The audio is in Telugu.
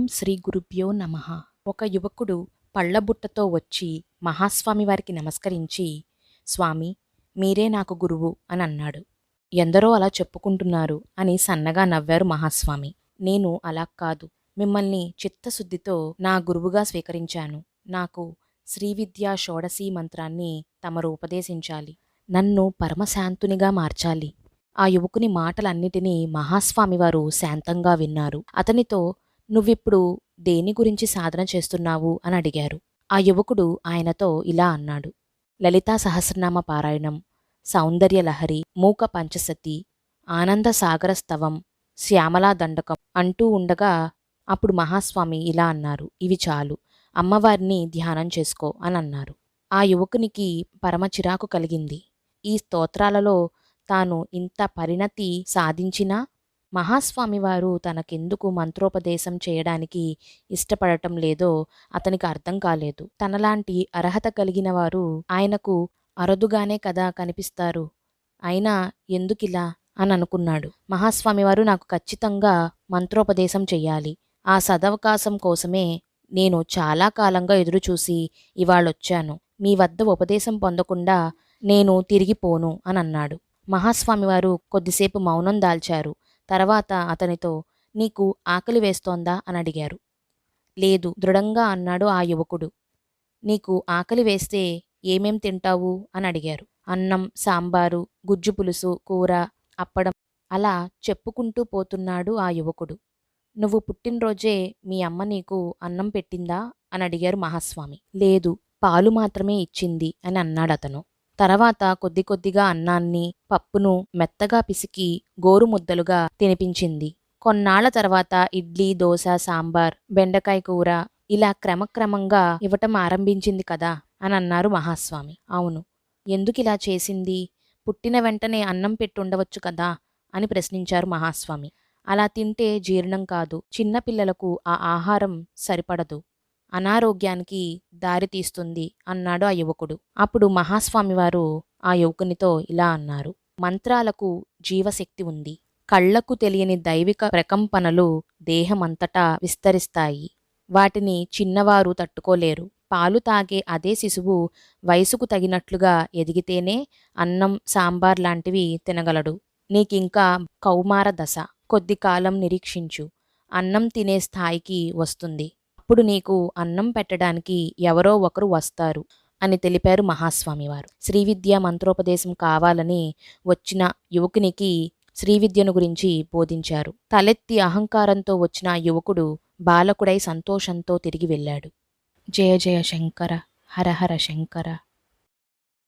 ఓం శ్రీ గురుభ్యో నమ. ఒక యువకుడు పళ్ళబుట్టతో వచ్చి మహాస్వామి వారికి నమస్కరించి స్వామి మీరే నాకు గురువు అని అన్నాడు. ఎందరో అలా చెప్పుకుంటున్నారు అని సన్నగా నవ్వారు మహాస్వామి. నేను అలా కాదు. మిమ్మల్ని చిత్తశుద్ధితో నా గురువుగా స్వీకరించాను. నాకు శ్రీవిద్యా షోడశీ మంత్రాన్ని తమరు ఉపదేశించాలి. నన్ను పరమశాంతునిగా మార్చాలి. ఆ యువకుని మాటలన్నిటినీ మహాస్వామివారు శాంతంగా విన్నారు. అతనితో నువ్విప్పుడు దేని గురించి సాధన చేస్తున్నావు? అని అడిగారు. ఆ యువకుడు ఆయనతో ఇలా అన్నాడు. లలితా సహస్రనామ పారాయణం సౌందర్య లహరి మూక పంచసతి ఆనంద సాగర స్తవం శ్యామలా దండకం అంటూ ఉండగా అప్పుడు మహాస్వామి ఇలా అన్నారు. ఇవి చాలు. అమ్మవారిని ధ్యానం చేసుకో అని అన్నారు. ఆ యువకునికి పరమ చిరాకు కలిగింది. ఈ స్తోత్రాలలో తాను ఇంత పరిణతి సాధించినా మహాస్వామివారు తనకెందుకు మంత్రోపదేశం చేయడానికి ఇష్టపడటం లేదో అతనికి అర్థం కాలేదు. తనలాంటి అర్హత కలిగిన వారు ఆయనకు అరుదుగానే కదా కనిపిస్తారు. అయినా ఎందుకిలా అని అనుకున్నాడు మహాస్వామివారు నాకు ఖచ్చితంగా మంత్రోపదేశం చెయ్యాలి. ఆ సదవకాశం కోసమే నేను చాలా కాలంగా ఎదురుచూసి ఇవాళొచ్చాను. మీ వద్ద ఉపదేశం పొందకుండా నేను తిరిగిపోను అని అన్నాడు మహాస్వామివారు కొద్దిసేపు మౌనం దాల్చారు. తర్వాత అతనితో నీకు ఆకలి వేస్తోందా? అని అడిగారు. లేదు దృఢంగా అన్నాడు ఆ యువకుడు. నీకు ఆకలి వేస్తే ఏమేం తింటావు? అని అడిగారు. అన్నం సాంబారు గుజ్జు పులుసు కూర అప్పడం అలా చెప్పుకుంటూ పోతున్నాడు ఆ యువకుడు. నువ్వు పుట్టినరోజే మీ అమ్మ నీకు అన్నం పెట్టిందా? అని అడిగారు మహాస్వామి. లేదు పాలు మాత్రమే ఇచ్చింది అని అన్నాడు అతను తర్వాత కొద్ది కొద్దిగా అన్నాన్ని పప్పును మెత్తగా పిసికి గోరు ముద్దలుగా తినిపించింది. కొన్నాళ్ళ తర్వాత ఇడ్లీ దోశ సాంబార్ బెండకాయ కూర ఇలా క్రమక్రమంగా ఇవ్వటం ఆరంభించింది కదా అని అన్నారు మహాస్వామి. అవును. ఎందుకిలా చేసింది? పుట్టిన వెంటనే అన్నం పెట్టుండవచ్చు కదా అని ప్రశ్నించారు మహాస్వామి. అలా తింటే జీర్ణం కాదు. చిన్నపిల్లలకు ఆ ఆహారం సరిపడదు. అనారోగ్యానికి దారితీస్తుంది అన్నాడు ఆ యువకుడు. అప్పుడు మహాస్వామివారు ఆ యువకునితో ఇలా అన్నారు. మంత్రాలకు జీవశక్తి ఉంది. కళ్ళకు తెలియని దైవిక ప్రకంపనలు దేహమంతటా విస్తరిస్తాయి. వాటిని చిన్నవారు తట్టుకోలేరు. పాలు తాగే అదే శిశువు వయసుకు తగినట్లుగా ఎదిగితేనే అన్నం సాంబార్ లాంటివి తినగలడు. నీకింకా కౌమార దశ. కొద్ది కాలం నిరీక్షించు. అన్నం తినే స్థాయికి వస్తుంది. అప్పుడు నీకు అన్నం పెట్టడానికి ఎవరో ఒకరు వస్తారు అని తెలిపారు మహాస్వామివారు. శ్రీవిద్య మంత్రోపదేశం కావాలని వచ్చిన యువకునికి శ్రీవిద్యను గురించి బోధించారు. తలెత్తి అహంకారంతో వచ్చిన యువకుడు బాలకుడై సంతోషంతో తిరిగి వెళ్ళాడు. జయ జయ శంకర హర హర శంకర